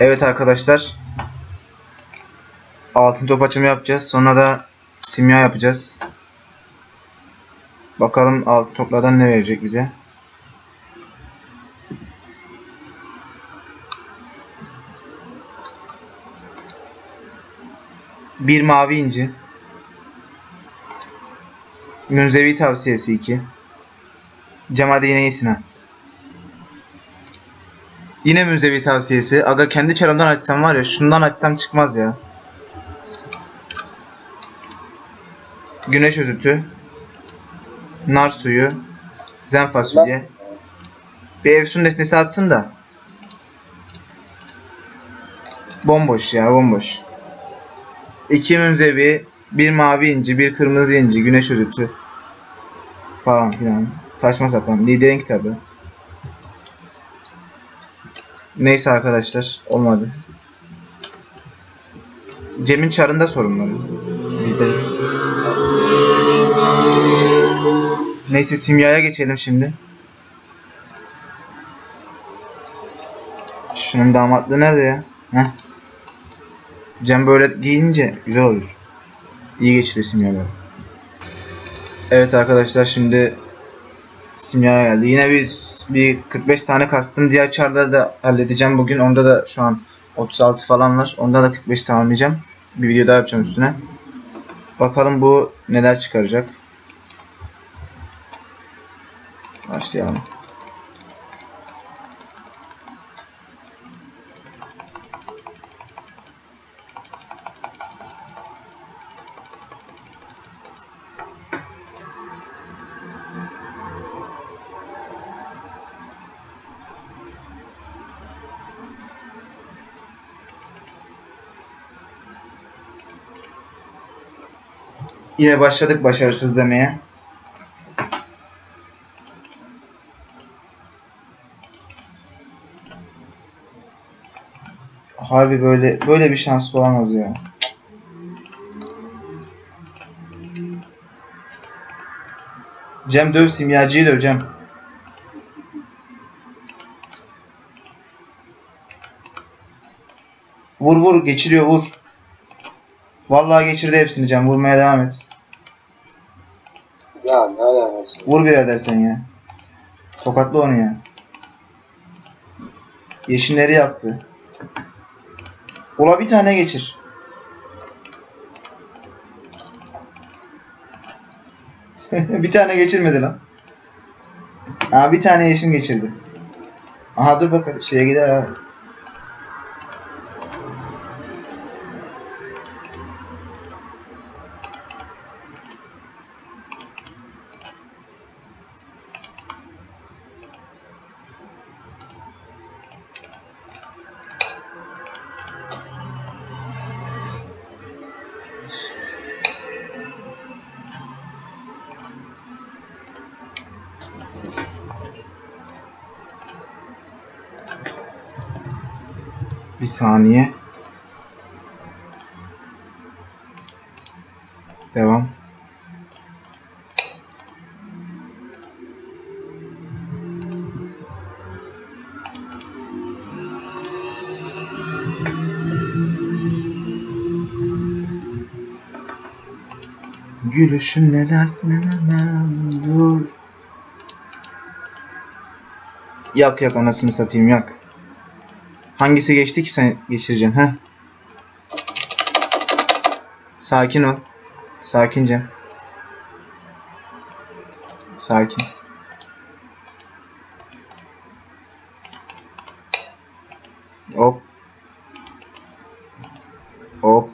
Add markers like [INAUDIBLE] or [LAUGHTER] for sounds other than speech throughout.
Evet arkadaşlar. Altın top açımı yapacağız. Sonra da simya yapacağız. Bakalım altın toplardan ne verecek bize. Bir mavi inci. Münzevi tavsiyesi 2. Cem hadi yine iyisin ha. Yine münzevi tavsiyesi. Aga kendi çarımdan açsam var ya şundan açsam çıkmaz ya. Güneş özütü. Nar suyu. Zen fasulye. Bir Efsun nesnesi atsın da. Bomboş ya bomboş. İki münzevi, bir mavi inci, bir kırmızı inci, güneş özütü falan filan. Saçma sapan. Liderin kitabı. Neyse arkadaşlar olmadı. Cem'in çarında sorun var. Bizde. Neyse simyaya geçelim şimdi. Şunun damatlığı nerede ya? Heh. Cem böyle giyince güzel olur. İyi geçiriyor simyaları. Evet arkadaşlar şimdi simyaya geldi. Yine biz bir 45 tane kastım. Diğer çarda da halledeceğim bugün. Onda da şu an 36 falan var. Onda da 45 tamamlayacağım. Bir video daha yapacağım üstüne. Bakalım bu neler çıkaracak. Başlayalım. Yine başladık başarısız demeye. Harbi böyle böyle bir şans olamaz ya. Cem döv simyacıyı döv Cem. Vur vur geçiriyor vur. Vallahi geçirdi hepsini Cem vurmaya devam et. Vur birader sen ya. Tokatla onu ya. Yeşimleri yaktı. Ula bir tane geçir. [LAUGHS] bir tane geçirmedi lan. Aa bir tane yeşim geçirdi. Aha dur bakalım şeye gider abi. Saniye. Devam. Gülüşün ne dert ne demem dur. Yak yak anasını satayım yak. Hangisi geçti ki sen geçireceksin ha? Sakin ol. Sakince. Sakin. Hop. Hop.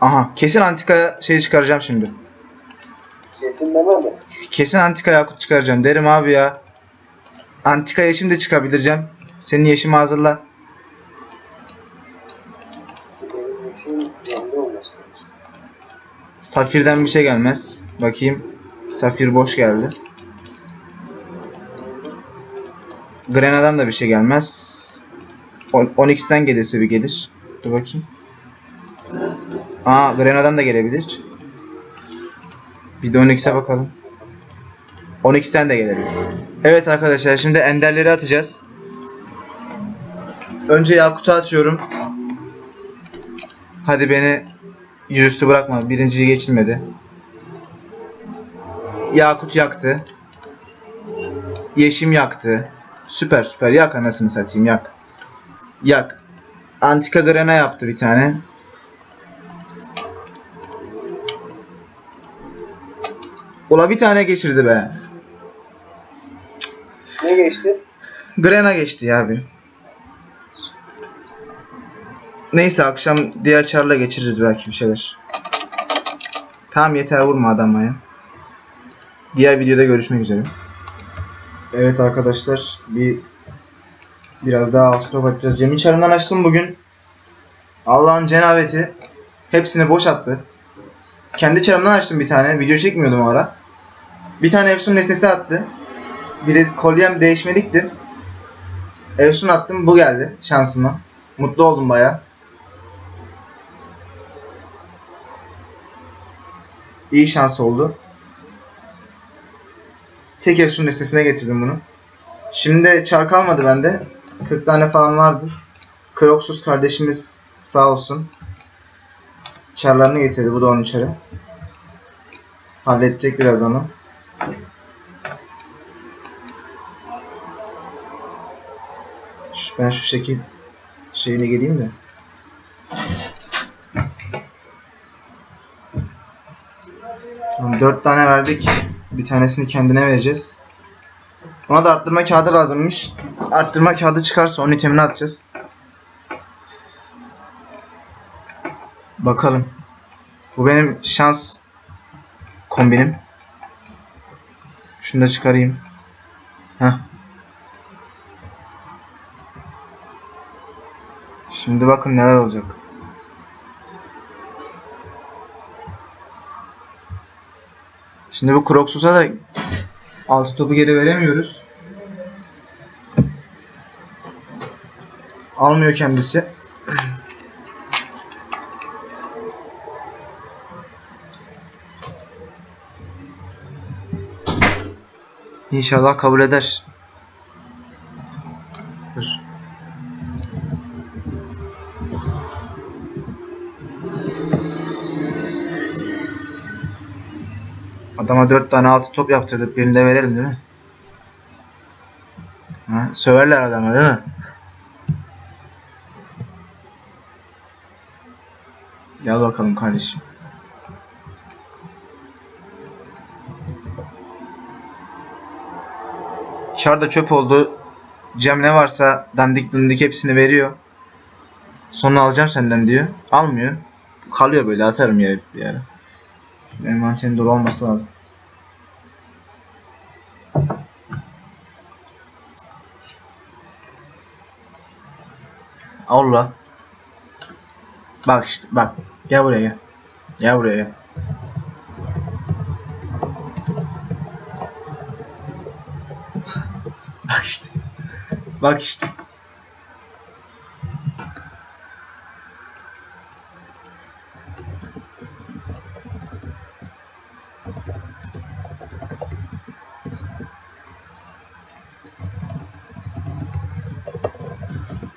Aha kesin antika şey çıkaracağım şimdi. Kesin demedi. Kesin antika yakut çıkaracağım derim abi ya. Antika yeşim de çıkabilir Cem. Senin yeşimi hazırla. Safir'den bir şey gelmez. Bakayım. Safir boş geldi. Grena'dan da bir şey gelmez. On- Onyx'ten gelirse bir gelir. Dur bakayım. Aa Grena'dan da gelebilir. Bir de Onyx'e bakalım. 12'den de gelebilir. Evet arkadaşlar şimdi enderleri atacağız. Önce Yakut'u atıyorum. Hadi beni yüzüstü bırakma. Birinciyi geçilmedi. Yakut yaktı. Yeşim yaktı. Süper süper. Yak anasını satayım yak. Yak. Antika Grena yaptı bir tane. Ula bir tane geçirdi be. Geçti? Grena geçti ya abi. Neyse akşam diğer çarla geçiririz belki bir şeyler. Tamam yeter vurma adama ya. Diğer videoda görüşmek üzere. Evet arkadaşlar bir biraz daha altı top atacağız. Cem'in çarından açtım bugün. Allah'ın cenabeti hepsini boş attı. Kendi çarımdan açtım bir tane. Video çekmiyordum o ara. Bir tane Efsun nesnesi attı. Bir kolyem değişmelikti. Efsun attım bu geldi şansıma. Mutlu oldum baya. İyi şans oldu. Tek Efsun listesine getirdim bunu. Şimdi çar kalmadı bende. 40 tane falan vardı. Kroksuz kardeşimiz sağ olsun. Çarlarını getirdi. Bu da onun çarı. Halledecek biraz ama. Ben şu şekil şeyine geleyim de. Tamam, 4 tane verdik. Bir tanesini kendine vereceğiz. Ona da arttırma kağıdı lazımmış. Arttırma kağıdı çıkarsa onun itemini atacağız. Bakalım. Bu benim şans kombinim. Şunu da çıkarayım. Heh. Şimdi bakın neler olacak. Şimdi bu Crocs'usa da altı topu geri veremiyoruz. Almıyor kendisi. İnşallah kabul eder. Adama dört tane altı top yaptırdık. Birini de verelim değil mi? Ha, söverler adama değil mi? Gel bakalım kardeşim. Çar da çöp oldu. Cem ne varsa dandik dundik hepsini veriyor. Sonra alacağım senden diyor. Almıyor. Kalıyor böyle atarım yere bir yere. Envanterin dolu olması lazım. Allah. Bak işte bak. Gel buraya gel. Gel buraya gel. [LAUGHS] Bak işte. Bak işte.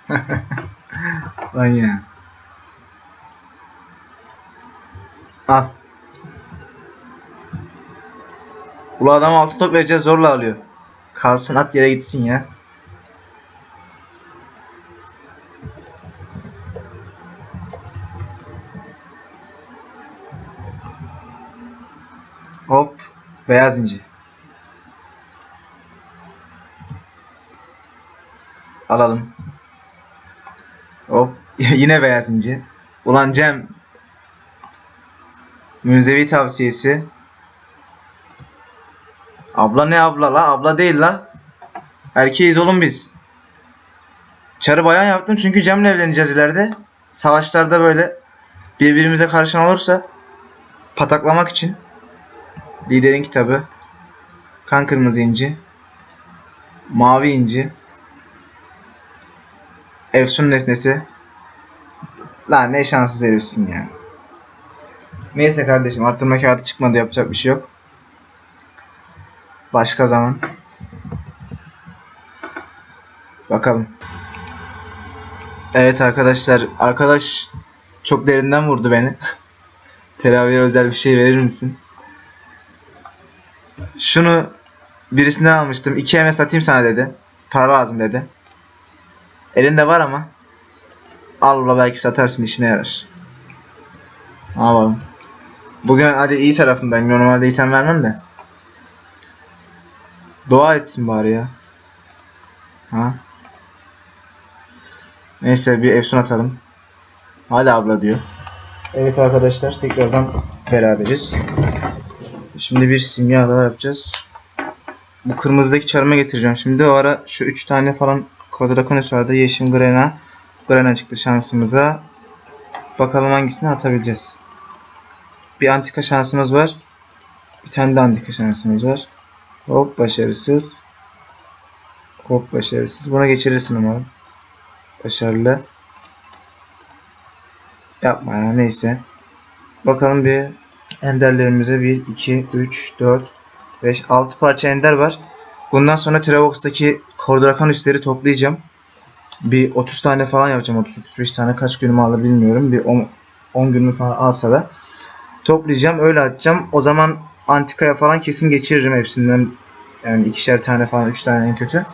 [LAUGHS] Lan ya. Al. Ulu adam altı top vereceğiz zorla alıyor. Kalsın at yere gitsin ya. Hop. Beyaz inci. Alalım. Hop. [LAUGHS] Yine beyaz inci. Ulan Cem. Münzevi tavsiyesi. Abla ne abla la? Abla değil la. Erkeğiz oğlum biz. Çarı bayan yaptım çünkü Cem'le evleneceğiz ileride. Savaşlarda böyle birbirimize karışan olursa pataklamak için. Liderin kitabı. Kan kırmızı inci. Mavi inci. Efsun nesnesi. Lan ne şanssız herifsin ya. Neyse kardeşim arttırma kağıdı çıkmadı yapacak bir şey yok. Başka zaman. Bakalım. Evet arkadaşlar. Arkadaş çok derinden vurdu beni. [LAUGHS] Teraviye özel bir şey verir misin? Şunu birisinden almıştım. 2 eme satayım sana dedi. Para lazım dedi. Elinde var ama. Al ula belki satarsın işine yarar. Ne yapalım. Bugün hadi iyi tarafındayım. Normalde item vermem de. Dua etsin bari ya. Ha? Neyse bir Efsun atalım. Hala abla diyor. Evet arkadaşlar tekrardan beraberiz. Şimdi bir simya daha yapacağız. Bu kırmızıdaki çarıma getireceğim. Şimdi o ara şu 3 tane falan Quadraconis vardı. Yeşim Grena. Grena çıktı şansımıza. Bakalım hangisini atabileceğiz. Bir antika şansımız var. Bir tane de antika şansımız var. Hop başarısız. Hop başarısız. Buna geçirirsin umarım. Başarılı. Yapma ya neyse. Bakalım bir enderlerimize 1, 2, 3, 4, 5, 6 parça ender var. Bundan sonra Trevox'taki Kordrakan üstleri toplayacağım. Bir 30 tane falan yapacağım. 30-35 tane kaç günümü alır bilmiyorum. Bir 10, 10 günümü falan alsa da. Toplayacağım öyle atacağım. O zaman antikaya falan kesin geçiririm hepsinden. Yani ikişer tane falan, üç tane en kötü.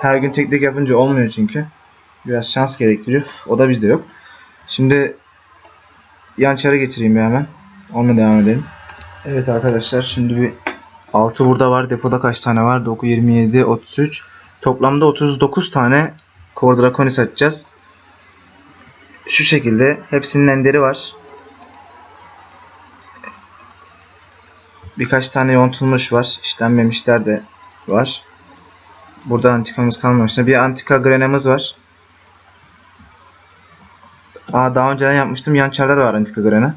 Her gün tek tek yapınca olmuyor çünkü. Biraz şans gerektiriyor. O da bizde yok. Şimdi yan çarı getireyim bir hemen. Onunla devam edelim. Evet arkadaşlar şimdi bir 6 burada var. Depoda kaç tane var? 9, 27, 33. Toplamda 39 tane Core Draconis atacağız. Şu şekilde. Hepsinin enderi var. Birkaç tane yontulmuş var. İşlenmemişler de var. Burada antikamız kalmamış. Bir antika grenamız var. Aa daha önceden yapmıştım. Yan çarda da var antika grena.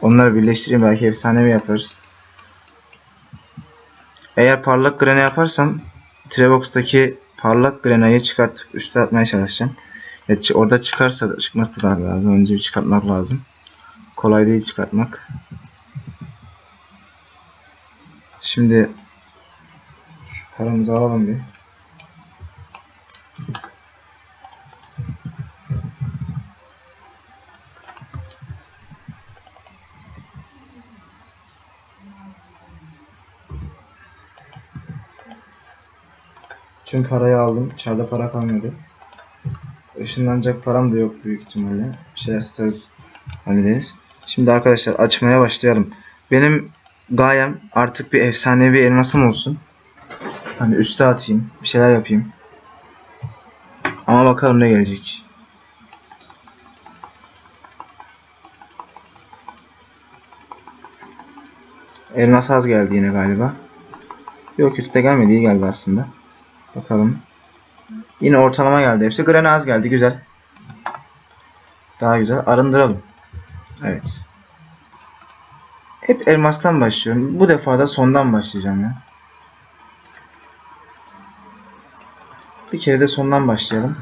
Onları birleştireyim belki efsanevi yaparız. Eğer parlak grena yaparsam Trevox'taki parlak grenayı çıkartıp üste atmaya çalışacağım. Çı- orada çıkarsa da çıkması da lazım. Önce bir çıkartmak lazım. Kolay değil çıkartmak. Şimdi paramızı alalım bir. Tüm parayı aldım. İçeride para kalmadı. Işınlanacak param da yok büyük ihtimalle. Bir şeyler satarız. Hallederiz. Şimdi arkadaşlar açmaya başlayalım. Benim gayem artık bir efsanevi elmasım olsun. Hani üste atayım. Bir şeyler yapayım. Ama bakalım ne gelecek. Elmas az geldi yine galiba. Yok de gelmedi. iyi geldi aslında. Bakalım. Yine ortalama geldi hepsi. Grana az geldi. Güzel. Daha güzel. Arındıralım. Evet. Hep elmastan başlıyorum. Bu defa da sondan başlayacağım ya. Bir kere de sondan başlayalım.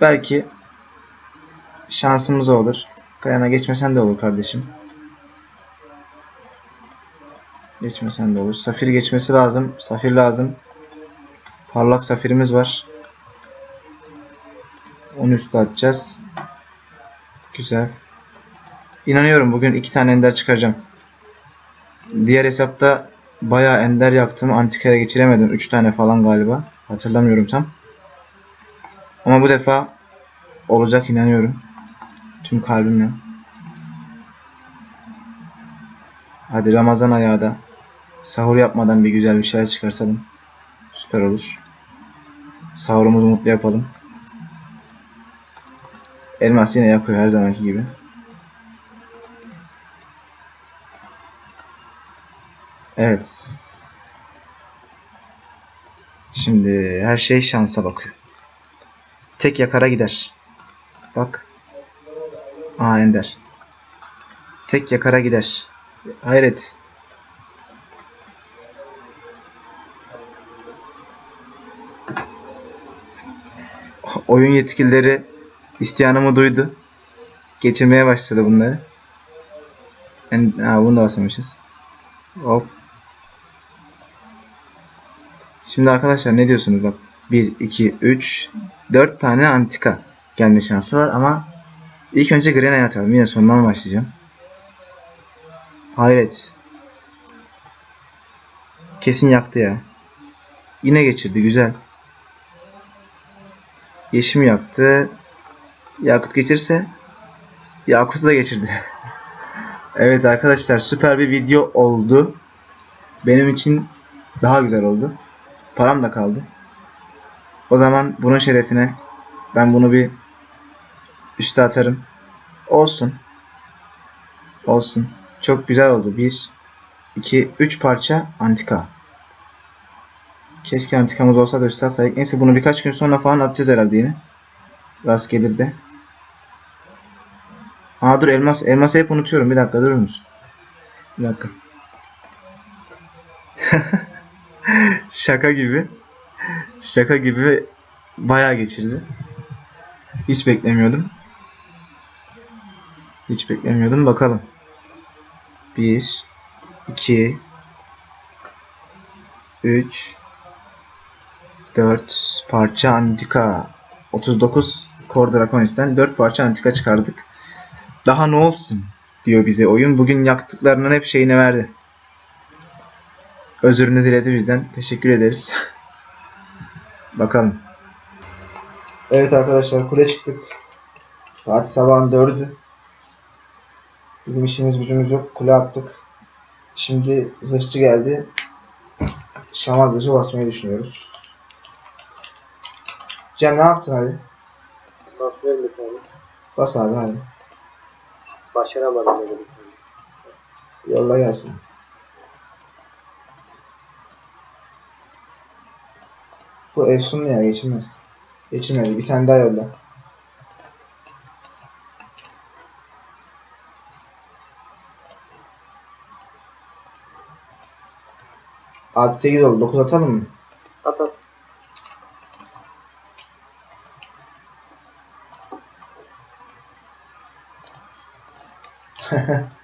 Belki şansımız olur. Kayana geçmesen de olur kardeşim. Geçmesen de olur. Safir geçmesi lazım. Safir lazım. Parlak safirimiz var. Onu üstü atacağız. Güzel. İnanıyorum bugün iki tane ender çıkaracağım. Diğer hesapta bayağı ender yaktım. Antikaya geçiremedim. Üç tane falan galiba. Hatırlamıyorum tam. Ama bu defa olacak inanıyorum. Tüm kalbimle. Hadi Ramazan ayağı da. Sahur yapmadan bir güzel bir şeyler çıkartalım. Süper olur. Sahurumuzu mutlu yapalım. Elmas yine yakıyor her zamanki gibi. Evet. Şimdi her şey şansa bakıyor. Tek yakara gider. Bak. Aa Ender. Tek yakara gider. Hayret. Oyun yetkilileri isteyanımı duydu. Geçirmeye başladı bunları. En, ha, bunu da basamışız. Hop. Şimdi arkadaşlar ne diyorsunuz bak. 1, 2, 3, 4 tane antika gelme şansı var ama ilk önce Grena'ya atalım. Yine sondan başlayacağım. Hayret. Kesin yaktı ya. Yine geçirdi güzel. Yeşim yaktı. Yakut geçirse Yakut'u da geçirdi. [LAUGHS] evet arkadaşlar süper bir video oldu. Benim için daha güzel oldu. Param da kaldı. O zaman bunun şerefine ben bunu bir üste atarım. Olsun. Olsun. Çok güzel oldu. 1 2 3 parça antika. Keşke antikamız olsa da üste atsaydık. Neyse bunu birkaç gün sonra falan atacağız herhalde yine. Rast gelir de. Aa dur elmas. Elması hep unutuyorum. Bir dakika durur musun? Bir dakika. [LAUGHS] Şaka gibi. Şaka gibi bayağı geçirdi. Hiç beklemiyordum. Hiç beklemiyordum. Bakalım. 1 2 3 4 parça antika 39 Core Draconis'ten 4 parça antika çıkardık. Daha ne olsun diyor bize oyun. Bugün yaktıklarının hep şeyini verdi. Özürünü diledi bizden. Teşekkür ederiz. [LAUGHS] Bakalım. Evet arkadaşlar kule çıktık. Saat sabahın 4'ü. Bizim işimiz gücümüz yok. Kule attık. Şimdi zırhçı geldi. Şama zırhı basmayı düşünüyoruz. Cem ne yaptın hadi? Basıyorum bir tane. Bas abi hadi. Başaramadım bir tane. Yolla gelsin. Bu Efsunlu ya geçilmez. Geçilmedi. Bir tane daha yolla. Artı 8 oldu. 9 atalım mı? At at. [LAUGHS]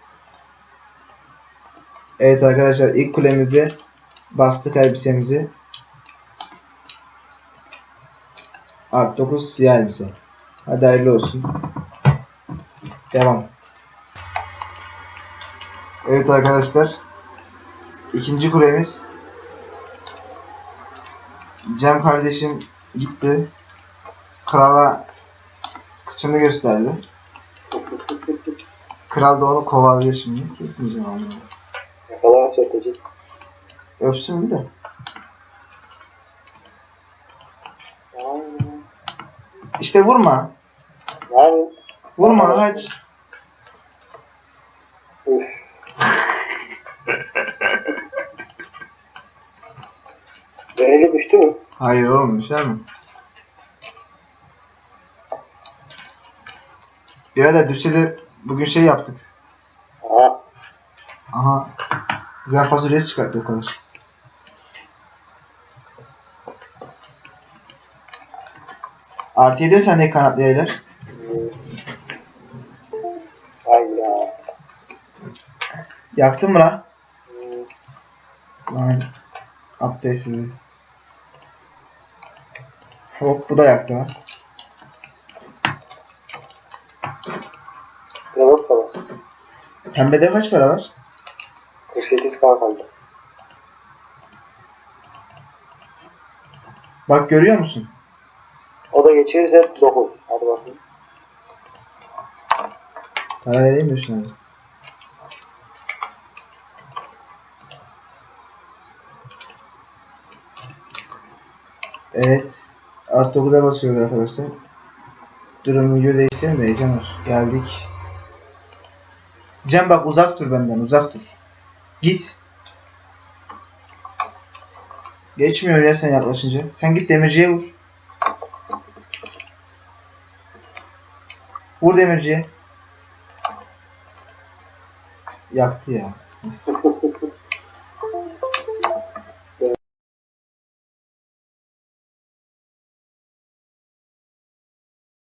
Evet arkadaşlar ilk kulemizde bastık elbisemizi. Art 9 siyah elbise. Hadi hayırlı olsun. Devam. Evet arkadaşlar. ikinci kulemiz. Cem kardeşim gitti. Krala kıçını gösterdi. Kral da onu kovalıyor şimdi. Kesmeyeceğim onu. Kadar sökecek. Öpsün bir de. İşte vurma. Yani Vurma haç. Derece [LAUGHS] düştü mü? Hayır oğlum düşer mi? Birader düşse de bugün şey yaptık. Aha. Aha. Güzel fasulyesi çıkarttı o kadar. Artı yedi mi sende kanatlı yaylar? Hmm. Hayda. Yaktın mı lan? Hmm. Lan. Abdestsizi. Hop bu da yaktı lan. Kırılıp da bas. Pembede kaç para var? 48 kan kaldı. Bak görüyor musun? O da geçirirse 9. Hadi bakayım. Para vereyim mi şuna? Evet. Art 9'a basıyoruz arkadaşlar. Durun video değiştirelim de heyecan olsun. Geldik. Cem bak uzak dur benden uzak dur. Git. Geçmiyor ya sen yaklaşınca. Sen git demirciye vur. Vur demirciye. Yaktı ya. Neyse. [LAUGHS]